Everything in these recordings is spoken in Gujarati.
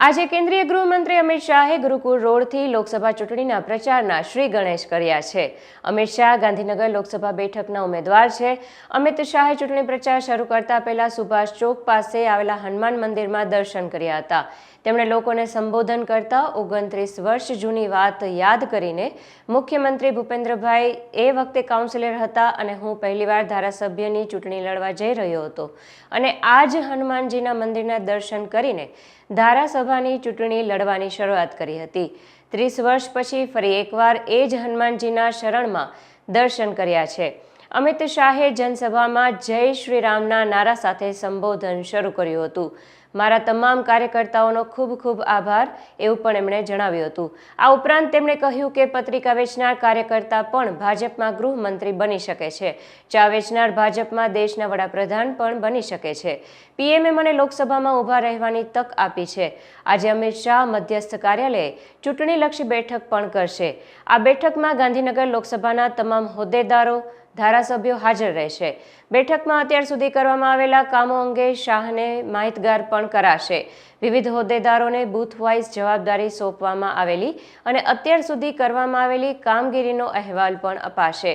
આજે કેન્દ્રીય ગૃહમંત્રી અમિત શાહે ગુરુકુળ રોડથી લોકસભા ચૂંટણીના પ્રચારના શ્રી ગણેશ કર્યા છે. અમિત શાહ ગાંધીનગર લોકસભા બેઠકના ઉમેદવાર છે. અમિત શાહે ચૂંટણી પ્રચાર શરૂ કરતા પહેલા સુભાષ ચોક પાસે આવેલા હનુમાન મંદિરમાં દર્શન કર્યા હતા. તેમણે લોકોને સંબોધન કરતા ઓગણત્રીસ વર્ષ જૂની વાત યાદ કરીને મુખ્યમંત્રી ભૂપેન્દ્રભાઈ એ વખતે કાઉન્સિલર હતા અને હું પહેલીવાર ધારાસભ્યની ચૂંટણી લડવા જઈ રહ્યો હતો. અને આ જ હનુમાનજીના મંદિરના દર્શન કરીને ધારાસભાની ચૂંટણી લડવાની શરૂઆત કરી હતી. ત્રીસ વર્ષ પછી ફરી એકવાર એ જ હનુમાનજીના શરણમાં દર્શન કર્યા છે. અમિત શાહે જનસભામાં જય શ્રી રામના નારા સાથે સંબોધન શરૂ કર્યું હતું. મારા તમામ કાર્યકર્તાઓનો ખૂબ ખૂબ આભાર, એવું પણ એમણે જણાવ્યું હતું. આ ઉપરાંત તેમણે કહ્યું કે પત્રિકા વેચનાર કાર્યકર્તા પણ ભાજપમાં ગૃહમંત્રી બની શકે છે. ચા વેચનાર ભાજપમાં દેશના વડાપ્રધાન પણ બની શકે છે. પીએમએ મને લોકસભામાં ઊભા રહેવાની તક આપી છે. આજે અમિત શાહ મધ્યસ્થ કાર્યાલયે ચૂંટણીલક્ષી બેઠક પણ કરશે. આ બેઠકમાં ગાંધીનગર લોકસભાના તમામ હોદ્દેદારો ધારાસભ્યો હાજર રહેશે. બેઠકમાં અત્યાર સુધી કરવામાં આવેલા કામો અંગે શાહને માહિતગાર પણ કરાશે. વિવિધ હોદ્દેદારોને બૂથ જવાબદારી સોંપવામાં આવેલી અને અત્યાર સુધી કરવામાં આવેલી કામગીરીનો અહેવાલ પણ અપાશે.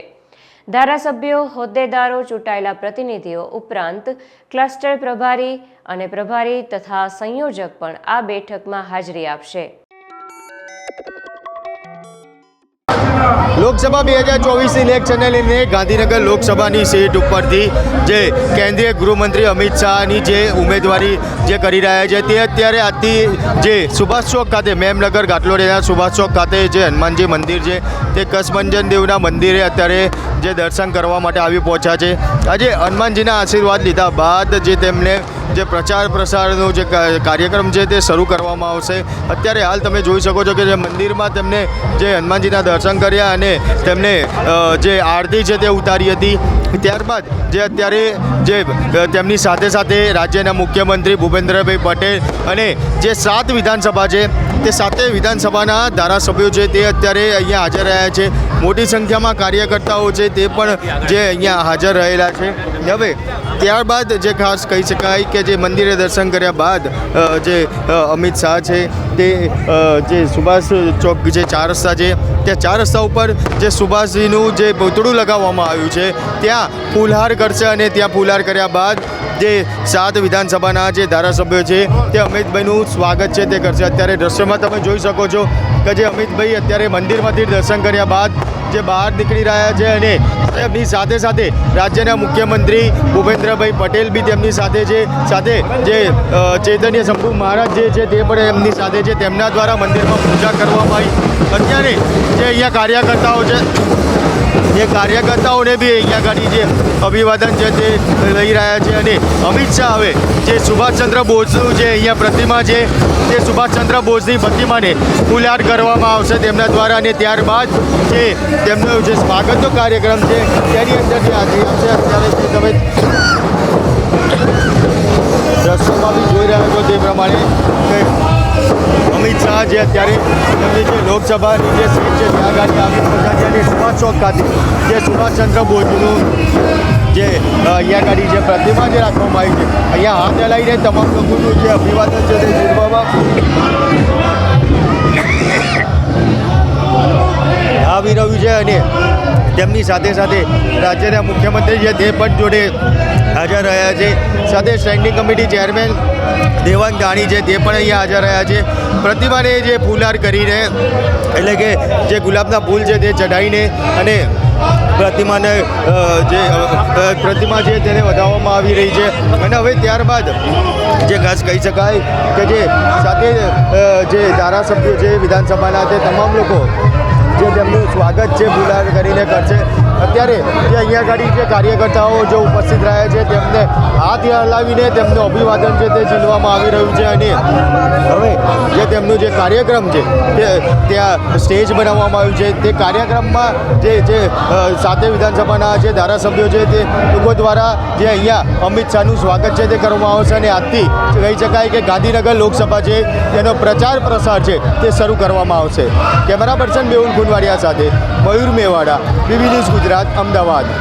ધારાસભ્યો, હોદ્દેદારો ચૂંટાયેલા પ્રતિનિધિઓ ઉપરાંત ક્લસ્ટર પ્રભારી અને પ્રભારી તથા સંયોજક પણ આ બેઠકમાં હાજરી આપશે. લોકસભા બે હજાર ચોવીસની ઇલેક્શનને લઈને ગાંધીનગર લોકસભાની સીટ ઉપરથી જે કેન્દ્રીય ગૃહમંત્રી અમિત શાહની જે ઉમેદવારી જે કરી રહ્યા છે તે અત્યારે આજથી જે સુભાષ ચોક ખાતે, મેમનગર ગાટલોડિયાના સુભાષ ચોક ખાતે જે હનુમાનજી મંદિર છે તે કસમંજન દેવના મંદિરે અત્યારે જે દર્શન કરવા માટે આવી પહોંચ્યા છે. આજે હનુમાનજીના આશીર્વાદ લીધા બાદ જે તેમને જે પ્રચાર પ્રસારનો જે કાર્યક્રમ છે તે શરૂ કરવામાં આવશે. અત્યારે હાલ તમે જોઈ શકો છો કે જે મંદિરમાં તેમને જે હનુમાનજીના દર્શન કર્યા અને તેમને જે આરતી છે તે ઉતારી હતી. ત્યારબાદ જે અત્યારે જે તેમની સાથે સાથે રાજ્યના મુખ્યમંત્રી ભૂપેન્દ્રભાઈ પટેલ અને જે સાત વિધાનસભા છે, તે સાતે વિધાનસભાના ધારાસભ્યો છે, તે અત્યારે અહીંયા હાજર રહ્યા છે. મોટી સંખ્યામાં કાર્યકર્તાઓ છે, તે પણ જે અહીંયા હાજર રહેલા છે. હવે ત્યારબાદ જે ખાસ કહી શકાય કે જે મંદિરે દર્શન કર્યા બાદ જે અમિત શાહ છે તે જે સુભાષ ચોક જે ચાર રસ્તા છે, ત્યાં ચાર રસ્તા ઉપર જે સુભાષજીનું જે પૂતળું લગાવવામાં આવ્યું છે, ત્યાં ફૂલહાર કરશે અને ત્યાં ફૂલહાર કર્યા બાદ જે સાત વિધાનસભાના જે ધારાસભ્યો છે તે અમિતભાઈનું સ્વાગત છે તે કરશે. અત્યારે દ્રશ્યમાં તમે જોઈ શકો છો કે જે અમિતભાઈ અત્યારે મંદિરમાંથી દર્શન કર્યા બાદ જે બહાર નીકળી રહ્યા છે અને એમની સાથે સાથે રાજ્યના મુખ્યમંત્રી ભૂપેન્દ્રભાઈ પટેલ બી તેમની સાથે છે. સાથે જે ચૈતન્ય શંભુ મહારાજ જે છે તે પણ એમની સાથે છે. તેમના દ્વારા મંદિરમાં પૂજા કરવામાં આવી. અત્યારે જે અહીંયા કાર્યકર્તાઓ છે એ કાર્યકર્તાઓને બી અહીંયા આગળ જે અભિવાદન છે તે લઈ રહ્યા છે અને અમિત શાહ હવે જે સુભાષચંદ્ર બોઝનું જે અહીંયા પ્રતિમા છે, તે સુભાષચંદ્ર બોઝની પ્રતિમાને ફૂલહાર કરવામાં આવશે તેમના દ્વારા અને ત્યારબાદ જે તેમનો જે સ્વાગતનો કાર્યક્રમ છે, તેની અંદર જે હાજરી અત્યારે જે તમે જોઈ રહ્યા છો તે પ્રમાણે અમિત શાહ જે અત્યારે એમની જે લોકસભાની જે સીટ છે, ત્યાં આગળ આવી પહોંચ્યા સુભાષ ચોક ખાતે જે સુભાષચંદ્ર બોઝનું જે અહીંયા ગાડી જે પ્રતિમા જે રાખવામાં આવી છે, અહીંયા હાથ હલાવીને તમામ લોકોનું જે અભિવાદન છે તે જીરવામાં આવી રહ્યું છે અને તેમની સાથે સાથે રાજ્યના મુખ્યમંત્રી છે તે પણ જોડે હાજર રહ્યા છે, સાથે standing committee chairman Devang Dani છે, તે પણ અહીંયા હાજર રહ્યા છે. પ્રતિમાને જે ફૂલહાર કરીને એટલે કે જે ગુલાબના ફૂલ છે તે ચઢાવીને અને પ્રતિમાને જે પ્રતિમા છે તેને વધાવવામાં આવી રહી છે. અને હવે ત્યારબાદ જે ખાસ કહી શકાય કે જે સાથે જે ધારાસભ્યો છે વિધાનસભાના, તે તમામ લોકો સ્વાગત છે ફુલાર કરીને કરશે. અત્યારે જે અહીંયા આગળ જે કાર્યકર્તાઓ જે ઉપસ્થિત રહ્યા છે, તેમને હાથ હલાવીને તેમનું અભિવાદન છે તે ઝીલવામાં આવી રહ્યું છે અને હવે જે તેમનું જે કાર્યક્રમ છે, તે ત્યાં સ્ટેજ બનાવવામાં આવ્યું છે. તે કાર્યક્રમમાં જે જે સાથે વિધાનસભાના જે ધારાસભ્યો છે તે લોકો દ્વારા જે અહીંયા અમિત શાહનું સ્વાગત છે તે કરવામાં આવશે અને આજથી કહી શકાય કે ગાંધીનગર લોકસભા છે તેનો પ્રચાર પ્રસાર છે તે શરૂ કરવામાં આવશે. કેમેરા પર્સન મેહુલ ગુનવાડિયા સાથે મયુર મેવાડા બીબી ન્યૂઝ ગુજરાત અમદાવાદ.